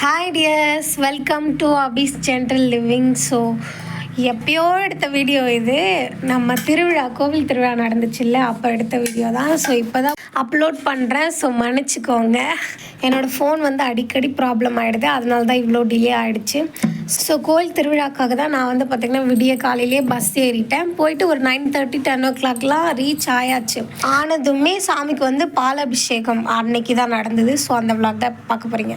Hi dears welcome to Abi's general living so எப்பயோ எடுத்த video இது. நம்ம திருவிழா கோவில் திருவிழா நடந்துச்சுல்ல அப்போ எடுத்த வீடியோ தான். ஸோ இப்போ தான் அப்லோட் பண்ணுறேன் ஸோ மன்னிச்சிக்கோங்க. என்னோடய ஃபோன் வந்து அடிக்கடி ப்ராப்ளம் ஆகிடுது அதனால தான் இவ்வளோ டிலே ஆகிடுச்சு ஸோ கோவில் திருவிழாக்காக தான் நான் வந்து பார்த்திங்கன்னா விடிய காலையிலே பஸ் ஏறிட்டேன். போயிட்டு ஒரு நைன் தேர்ட்டி டென் ஓ கிளாக்லாம் ரீச் ஆயாச்சு. ஆனதுமே சாமிக்கு வந்து பால் அபிஷேகம் அன்னைக்கு தான் நடந்தது. ஸோ அந்த vlog தான் பார்க்க போகிறீங்க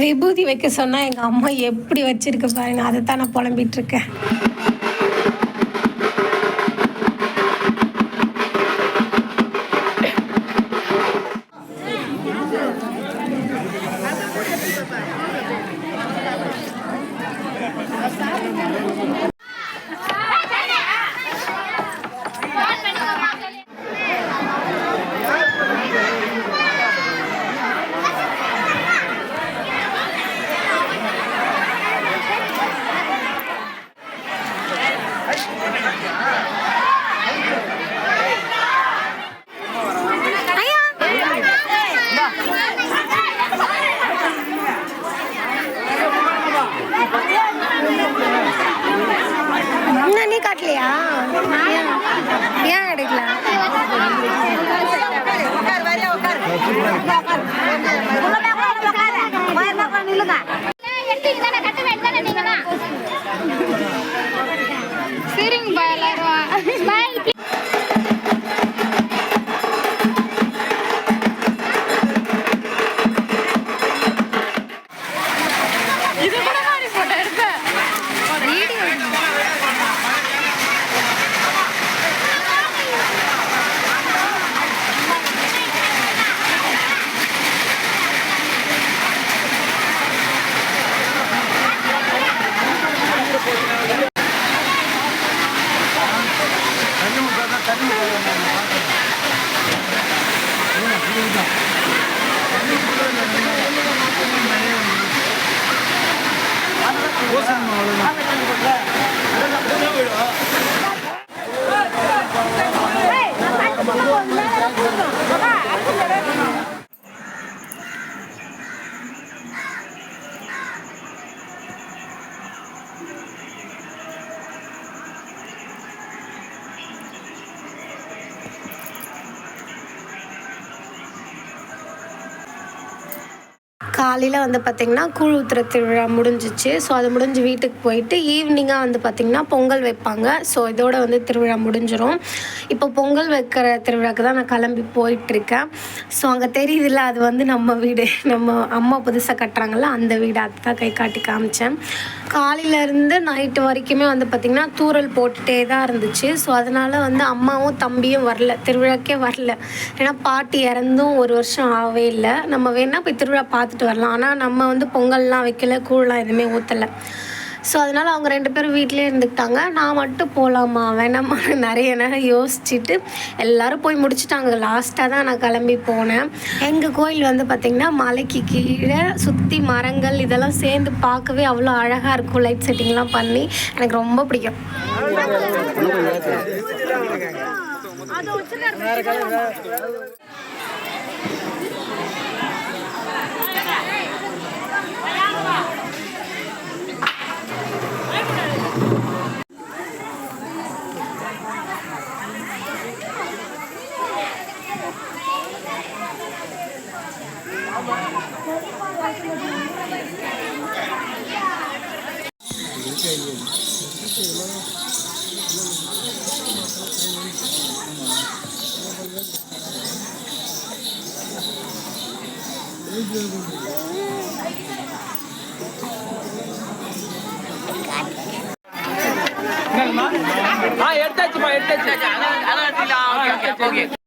விபூதி வைக்க சொன்னால் எங்கள் அம்மா எப்படி வச்சுருக்கு பாருங்க. அதை தான் நான் புலம்பிகிட்ருக்கேன் ஏன் எடுக்கல சரிங்கப்பா எல்லாரும். இது கூட மாதிரி போட்டோ எடுப்பேன் வீடியோ காலையில் வந்து பார்த்திங்கன்னா கூழ் ஊத்துற திருவிழா முடிஞ்சிச்சு. ஸோ அது முடிஞ்சு வீட்டுக்கு போயிட்டு ஈவினிங்காக வந்து பார்த்திங்கன்னா பொங்கல் வைப்பாங்க. ஸோ இதோட வந்து திருவிழா முடிஞ்சிடும் இப்போ பொங்கல் வைக்கிற திருவிழாக்கு தான் நான் கிளம்பி போயிட்டுருக்கேன். ஸோ அங்கே தெரியுதுல்ல அது வந்து நம்ம வீடு. நம்ம அம்மா புதுசாக கட்டுறாங்கல்ல அந்த வீடு. அதுதான் கை காட்டி காமிச்சேன். காலையிலேருந்து நைட்டு வரைக்குமே வந்து பார்த்திங்கன்னா தூறல் போட்டுகிட்டே தான் இருந்துச்சு. ஸோ அதனால் வந்து அம்மாவும் தம்பியும் வரல. திருவிழாக்கே வரல. ஏன்னா பாட்டி இறந்தும் ஒரு வருஷம் ஆகவே இல்லை. நம்ம வேணால் போய் திருவிழா பார்த்துட்டு வரலாம். ஆனால் நம்ம வந்து பொங்கல்லாம் வைக்கல கூழ்லாம் எதுவுமே ஊற்றலை ஸோ அதனால் அவங்க ரெண்டு பேரும் வீட்டிலே இருந்துக்கிட்டாங்க. நான் மட்டும் போகலாமா வேணாமா நிறைய நேரம் யோசிச்சுட்டு எல்லோரும் போய் முடிச்சுட்டாங்க. லாஸ்ட்டாக தான் நான் கிளம்பி போனேன். எங்கள் கோயில் வந்து பார்த்திங்கன்னா மலைக்கு கீழே சுற்றி மரங்கள் இதெல்லாம் சேர்ந்து பார்க்கவே அவ்வளோ அழகாக இருக்கும். லைட் செட்டிங்லாம் பண்ணி எனக்கு ரொம்ப பிடிக்கும். 嗯好的好的好的 எடுத்தாச்சுப்பா எடுத்தாச்சு ஓகே